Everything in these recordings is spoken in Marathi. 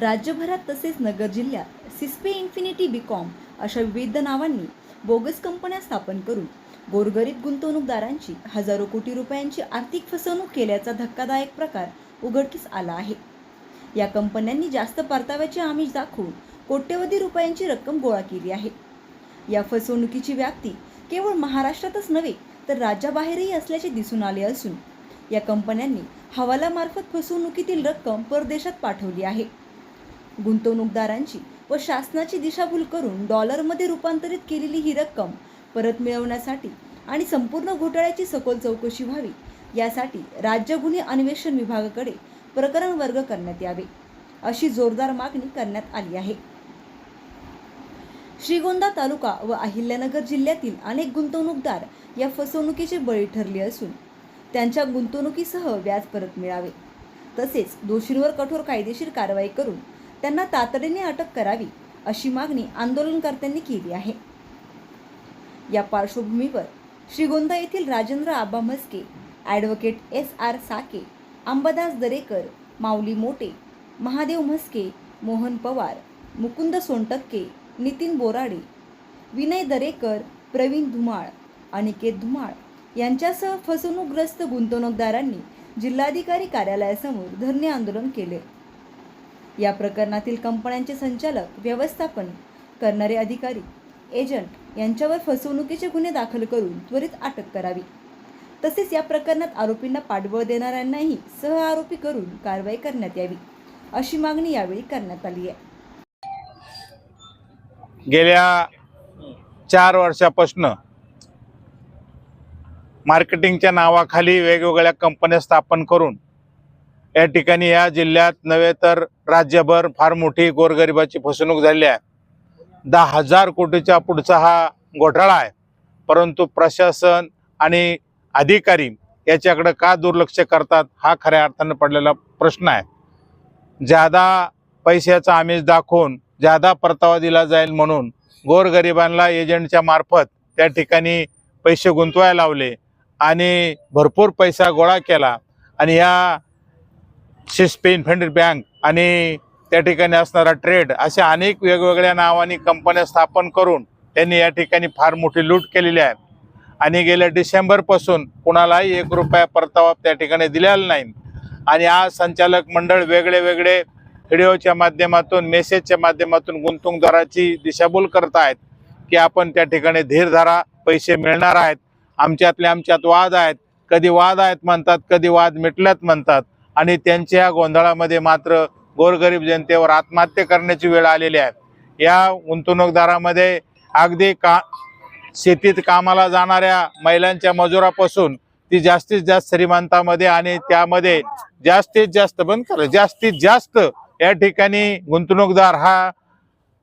राज्यभरात तसेच नगर जिल्ह्यात सिस्पे इन्फिनिटी बीकॉम अशा विविध नावांनी बोगस कंपन्या स्थापन करून गोरगरीब गुंतवणूकदारांची हजारो कोटी रुपयांची आर्थिक फसवणूक केल्याचा धक्कादायक प्रकार उघडकीस आला आहे. या कंपन्यांनी जास्त परताव्याचे आमिष दाखवून कोट्यवधी रुपयांची रक्कम गोळा केली आहे. या फसवणुकीची व्याप्ती केवळ महाराष्ट्रातच नव्हे तर राज्याबाहेरही असल्याचे दिसून आले असून या कंपन्यांनी हवालामार्फत फसवणुकीतील रक्कम परदेशात पाठवली आहे. गुंतवणूकदारांची व शासनाची दिशाभूल करून डॉलरमध्ये रूपांतरित केलेली ही रक्कम परत मिळवण्यासाठी आणि संपूर्ण घोटाळ्याची सखोल चौकशी व्हावी यासाठी राज्य गुन्हे अन्वेषण विभागाकडे प्रकरण वर्ग करण्यात यावे अशी जोरदार मागणी करण्यात आली आहे. श्रीगोंदा तालुका व अहिल्यानगर जिल्ह्यातील अनेक गुंतवणूकदार या फसवणुकीचे बळी ठरले असून त्यांच्या गुंतवणुकीसह व्याज परत मिळावे. तसेच दोषींवर कठोर कायदेशीर कारवाई करून त्यांना तातडीने अटक करावी अशी मागणी आंदोलनकर्त्यांनी केली आहे. या पार्श्वभूमीवर श्रीगोंदा येथील Rajendra Aba Mhaske advocate S R Sake Ambadas Darekar माऊली मोटे महादेव म्हस्के मोहन पवार मुकुंद सोनटक्के नितीन बोराडे विनय दरेकर प्रवीण धुमाळ अनिकेत धुमाळ यांच्यासह फसवणूकग्रस्त गुंतवणूकदारांनी जिल्हाधिकारी कार्यालयासमोर धरणे आंदोलन केले. या प्रकरणातील कंपन्यांचे संचालक व्यवस्थापन करणारे अधिकारी एजंट यांच्यावर फसवणुकीचे गुन्हे दाखल करून त्वरित अटक करावी. तसेच या प्रकरणात आरोपींना पाठबळ देणाऱ्यांनाही सह आरोपी करून कारवाई करण्यात यावी अशी मागणी यावेळी करण्यात आली आहे. गेल्या चार वर्षापासून मार्केटिंगच्या नावाखाली वेगवेगळ्या कंपन्या स्थापन करून या ठिकाणी या जिल्ह्यात नव्हे तर राज्यभर फार मोठी गोरगरिबाची फसवणूक झाली आहे. दहा हजार कोटीच्या पुढचा हा घोटाळा आहे. परंतु प्रशासन आणि अधिकारी याच्याकडे का दुर्लक्ष करतात हा खऱ्या अर्थानं पडलेला प्रश्न आहे. ज्यादा पैशाचा आमिष दाखवून ज्यादा परतावा दिला जाईल म्हणून गोरगरिबांना एजंटच्या मार्फत त्या ठिकाणी पैसे गुंतवायला लावले आणि भरपूर पैसा गोळा केला आणि या स्पेन फंड बँक आणि त्या ठिकाणी असणारा ट्रेड अशा अनेक वेगवेगळ्या नावाने कंपन्या स्थापन करून त्यांनी या ठिकाणी फार मोठी लूट केलेली आहे. आणि गेल्या डिसेंबरपासून कुणालाही एक रुपया परतावा त्या ठिकाणी दिलेला नाही. आणि आज संचालक मंडळ वेगळे वेगळे व्हिडिओच्या माध्यमातून मेसेजच्या माध्यमातून गुंतवणूकदाराची दिशाभूल करत आहेत की आपण त्या ठिकाणी धीर धरा पैसे मिळणार आहेत. आमच्यातले आमच्यात वाद आहेत. कधी वाद आहेत म्हणतात कधी वाद मिटल्यात म्हणतात. आणि त्यांच्या गोंधळामध्ये मात्र गोरगरीब जनतेवर आत्महत्या करण्याची वेळ आलेली आहे. या गुंतवणूकदारामध्ये अगदी का शेतीत कामाला जाणाऱ्या महिलांच्या मजुरापासून ती जास्तीत जास्त श्रीमंतामध्ये आणि त्यामध्ये जास्तीत जास्त बंद करा जास्तीत जास्त या ठिकाणी गुंतवणूकदार हा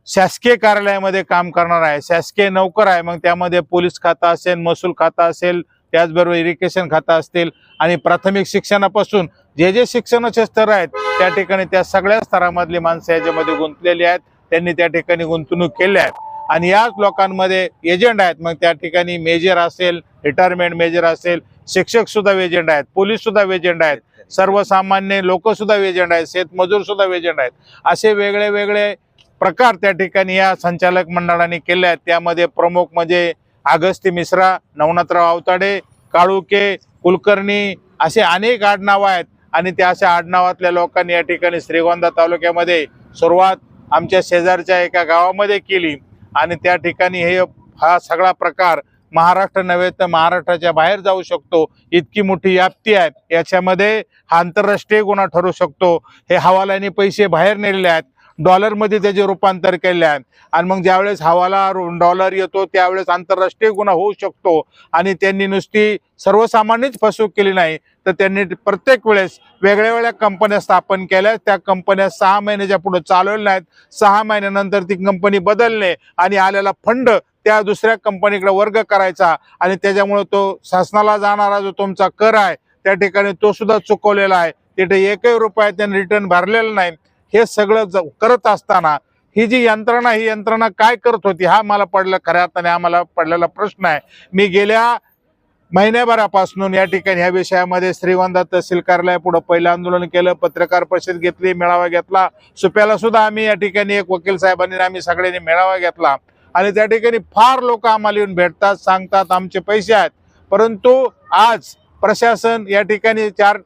शासकीय कार्यालयामध्ये काम करणार आहे. शासकीय नोकर आहे. मग त्यामध्ये पोलीस खातं असेल महसूल खातं असेल त्याचबरोबर इरिगेशन खातं असतील आणि प्राथमिक शिक्षणापासून जे जे शिक्षणाचे स्तर आहेत त्या ठिकाणी त्या सगळ्या स्तरामधली माणसं याच्यामध्ये गुंतलेली आहेत. त्यांनी त्या ठिकाणी गुंतवणूक केली आहे. आणि याच लोकांमध्ये एजंट आहेत. मग त्या ठिकाणी मेजर असेल रिटायरमेंट मेजर असेल शिक्षक सुद्धा एजंट आहेत पोलीस सुद्धा एजंट आहेत सर्वसामान्य लोक सुद्धा एजंट आहेत शेतमजूर सुद्धा एजंट आहेत. असे वेगळे वेगळे प्रकार त्या ठिकाणी या संचालक मंडळाने केले आहेत. त्यामध्ये प्रमुख म्हणजे अगस्ती मिश्रा नवनाथराव आवताडे काळुके कुलकर्णी असे अनेक आडनावं आहेत. आणि त्या अशा आडनावातल्या लोकांनी या ठिकाणी श्रीगोंदा तालुक्यामध्ये सुरुवात आमच्या शेजारच्या एका गावामध्ये केली. आणि त्या ठिकाणी हे हा सगळा प्रकार महाराष्ट्र नव्हे तर महाराष्ट्राच्या बाहेर जाऊ शकतो. इतकी मोठी व्याप्ती आहे. याच्यामध्ये हा आंतरराष्ट्रीय गुन्हा ठरू शकतो. हे हवालाने पैसे बाहेर नेलेले आहेत. डॉलरमध्ये त्याचे रूपांतर केले आहे आणि मग ज्यावेळेस हवाला डॉलर येतो त्यावेळेस आंतरराष्ट्रीय गुन्हा होऊ शकतो. आणि त्यांनी नुसती सर्वसामान्यच फसवणूक केली नाही. तर त्यांनी प्रत्येक वेळेस वेगळ्या वेगळ्या कंपन्या स्थापन केल्या. त्या कंपन्या सहा महिन्याच्या पुढे चालवल्या नाहीत. सहा महिन्यानंतर ती कंपनी बदलणे आणि आलेला फंड त्या दुसऱ्या कंपनीकडे वर्ग करायचा. आणि त्याच्यामुळे तो शासनाला जाणारा जो तुमचा कर आहे त्या ठिकाणी तो सुद्धा चुकवलेला आहे. तिथे एकही रुपया त्यांनी रिटर्न भरलेला नाही. हे सगळं करत असताना ही जी यंत्रणा ही यंत्रणा काय करत होती हा मला पडला खऱ्या अर्थाने आम्हाला पडलेला प्रश्न आहे. मी गेल्या महिन्याभरापासून या ठिकाणी ह्या विषयामध्ये श्रीगोंदा तहसील कार्यालयापुढे पहिलं आंदोलन केलं पत्रकार परिषद घेतली मेळावा घेतला. सुप्याला सुद्धा आम्ही या ठिकाणी एक वकील साहेबांनी आम्ही सगळ्यांनी मेळावा घेतला. आणि त्या ठिकाणी फार लोक आम्हाला येऊन भेटतात सांगतात आमचे पैसे आहेत. परंतु आज प्रशासन या ठिकाणी चार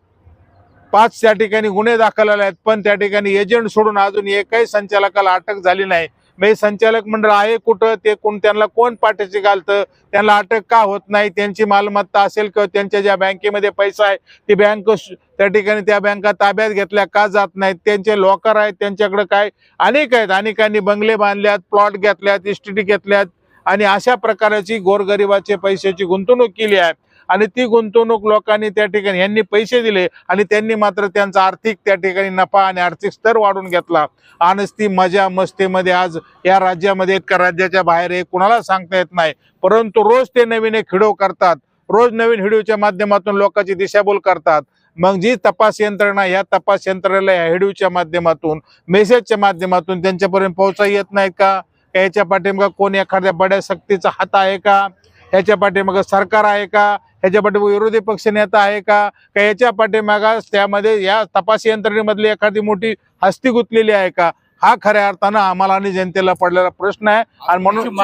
पाच त्या ठिकाणी गुन्हे दाखल आहेत पण त्या ठिकाणी एजंट सोडून अजून एकही संचालकाला अटक झाली नाही. म्हणजे संचालक मंडळ आहे कुठं ते कोण त्यांना कोण पाठीशी घालतं त्यांना अटक का होत नाही त्यांची मालमत्ता असेल किंवा त्यांच्या ज्या बँकेमध्ये पैसा आहे ती बँक त्या ठिकाणी त्या बँका ताब्यात घेतल्या का जात नाहीत त्यांचे लॉकर आहेत त्यांच्याकडे काय अनेक आहेत अनेकांनी बंगले बांधल्यात प्लॉट घेतल्यात इस्टेटी घेतल्यात आणि अशा प्रकारची गोरगरिबाचे पैशाची गुंतवणूक केली आहे. आणि ती गुंतवणूक लोकांनी त्या ठिकाणी यांनी पैसे दिले आणि त्यांनी मात्र त्यांचा आर्थिक त्या ठिकाणी नफा आणि आर्थिक स्तर वाढवून घेतला. आणि ती मजा मस्तीमध्ये आज या राज्यामध्ये आहेत का? राज्याच्या बाहेर आहे कुणाला सांगता येत नाही. परंतु रोज ते नवीन एक हिडो करतात. रोज नवीन हिडिओच्या माध्यमातून लोकांची दिशाभूल करतात. मग जी तपास यंत्रणा या तपास यंत्रणेला या हिडिओच्या माध्यमातून मेसेजच्या माध्यमातून त्यांच्यापर्यंत पोहोचता येत नाही का? याच्या पाठीमागं कोण एखाद्या बड्या शक्तीचा हात आहे का? याच्या पाठीमागं सरकार आहे का? ह्याच्या पाठीमागं विरोधी पक्ष नेता आहे का? का याच्या पाठीमागं त्यामध्ये या तपास यंत्रणेमधली एखादी मोठी हस्ती गुंतलेली आहे का? हा खऱ्या अर्थानं आम्हाला आणि जनतेला पडलेला प्रश्न आहे. आणि म्हणून?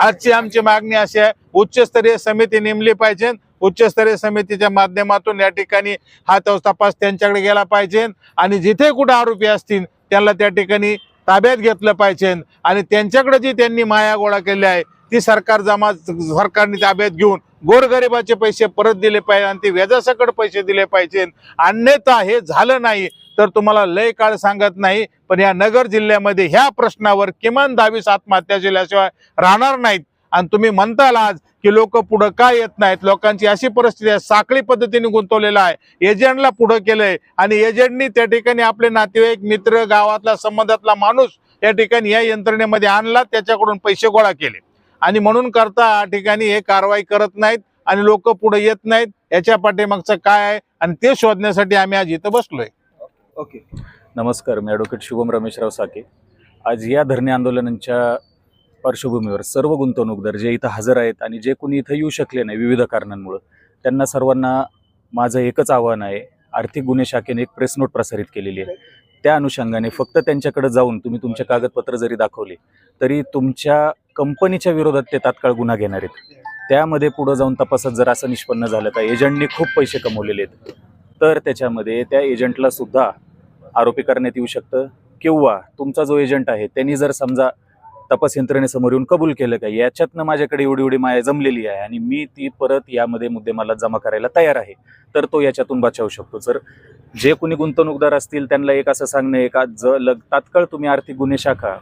आजची आमची मागणी अशी आहे उच्चस्तरीय समिती नेमली पाहिजे. उच्चस्तरीय समितीच्या माध्यमातून या ठिकाणी हा तो तपास त्यांच्याकडे गेला पाहिजे. आणि जिथे कुठे आरोपी असतील त्यांना त्या ठिकाणी ताब्यात घेतलं पाहिजे. आणि त्यांच्याकडे जी त्यांनी माया गोळा केली आहे ती सरकार जमा सरकारने ताब्यात घेऊन गोरगरिबाचे पैसे परत दिले पाहिजे आणि ते व्याजासकट पैसे दिले पाहिजे. अन्यथा हे झालं नाही तर तुम्हाला लय काळ सांगत नाही पण या नगर जिल्ह्यामध्ये ह्या प्रश्नावर किमान दहावीस आत्महत्या केल्याशिवाय राहणार नाहीत. आणि तुम्ही म्हणताल आज की लोक पुढं का येत नाहीत? लोकांची अशी परिस्थिती आहे साखळी पद्धतीने गुंतवलेला आहे. एजंटला पुढं केलंय आणि एजंटनी त्या ठिकाणी आपले नातेवाईक मित्र गावातला संबंधातला माणूस या ठिकाणी या यंत्रणेमध्ये आणला त्याच्याकडून पैसे गोळा केले. आणि म्हणून करता या ठिकाणी हे कारवाई करत नाहीत आणि लोक पुढे येत नाहीत. याच्या पाठीमागचं काय आहे आणि ते शोधण्यासाठी आम्ही आज इथं बसलोय. ओके. नमस्कार मी ॲडव्होकेट शुभम रमेशराव साके. आज या धरणे आंदोलनांच्या पार्श्वभूमीवर सर्व गुंतवणूकदार जे इथं हजर आहेत आणि जे कोणी इथं येऊ शकले नाही विविध कारणांमुळं त्यांना सर्वांना माझं एकच आव्हान आहे. आर्थिक गुन्हे शाखेने एक प्रेस नोट प्रसारित केलेली आहे. त्या अनुषंगाने फक्त त्यांच्याकडे जाऊन तुम्ही तुमचे कागदपत्र जरी दाखवले तरी तुमच्या कंपनीच्या विरोधात ते तात्काळ गुन्हा घेणार आहेत. त्यामध्ये पुढं जाऊन तपासात जर असं निष्पन्न झालं तर एजंटनी खूप पैसे कमवलेले आहेत. तर त्याच्यामध्ये त्या एजंटला सुद्धा आरोपी करण्यात येऊ शकतं किंवा तुमचा जो एजंट आहे त्यांनी जर समजा तपास यंत्रणेसमोर येऊन कबूल केलं का? याच्यातनं माझ्याकडे एवढी एवढी माया जमलेली आहे आणि मी ती परत यामध्ये मुद्देमाला जमा करायला तयार आहे. तर तो याच्यातून बचावू शकतो. जर जे कोणी गुंतवणूकदार असतील त्यांना एक असं सांगणं एका ज लग तात्काळ तुम्ही आर्थिक गुन्हे शाखा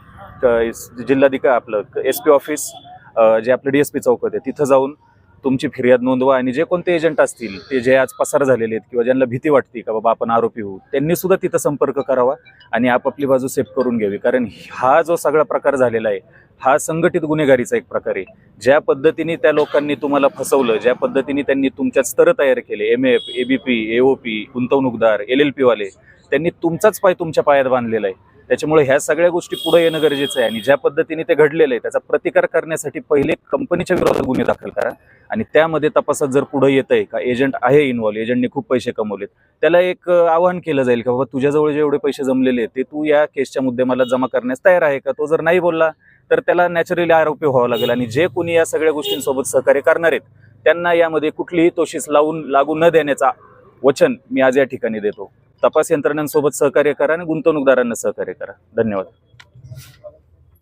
जिल्हाधिका आपलं एस पी ऑफिस जे आपलं डी एस पी चौकात आहे तिथं जाऊन तुमची फिर्याद नोंदवा आणि जे कोणते एजंट असतील ते जे आज पसार झालेले आहेत किंवा ज्यांना भीती वाटते का बाबा आपण आरोपी होऊ त्यांनी सुद्धा तिथं संपर्क करावा आणि आपापली बाजू सेफ करून घ्यावी. कारण हा जो सगळा प्रकार झालेला आहे हा संघटित गुन्हेगारीचा एक प्रकार आहे. ज्या पद्धतीने त्या लोकांनी तुम्हाला फसवलं ज्या पद्धतीने त्यांनी तुमच्यात स्तर तयार केले एम एफ एबीपी एओपी गुंतवणूकदार एल एल पीवाले त्यांनी तुमचाच पाय तुमच्या पायात बांधलेला आहे. त्याच्यामुळे ह्या सगळ्या गोष्टी पुढे येणं गरजेचं आहे. आणि ज्या पद्धतीने ते घडलेलं आहे त्याचा प्रतिकार करण्यासाठी पहिले कंपनीच्या विरोधात गुन्हे दाखल करा. आणि त्यामध्ये तपासात जर पुढे येत आहे का एजंट आहे इन्व्हॉल्व एजंटने खूप पैसे कमवलेत त्याला एक आवाहन केलं जाईल का बाबा तुझ्याजवळ जे एवढे पैसे जमलेले आहेत ते तू या केसच्या मुद्देमाला जमा करण्यास तयार आहे का? तो जर नाही बोलला तर त्याला नॅचरली आरोपी व्हावं लागेल. आणि जे कोणी या सगळ्या गोष्टींसोबत सहकार्य करणार आहेत त्यांना यामध्ये कुठलीही तोशीस लावून लागू न देण्याचा वचन मी आज या ठिकाणी देतो. तपास यंत्रणांसोबत सहकार्य करा आणि गुंतवणूकदारांना सहकार्य करा. धन्यवाद.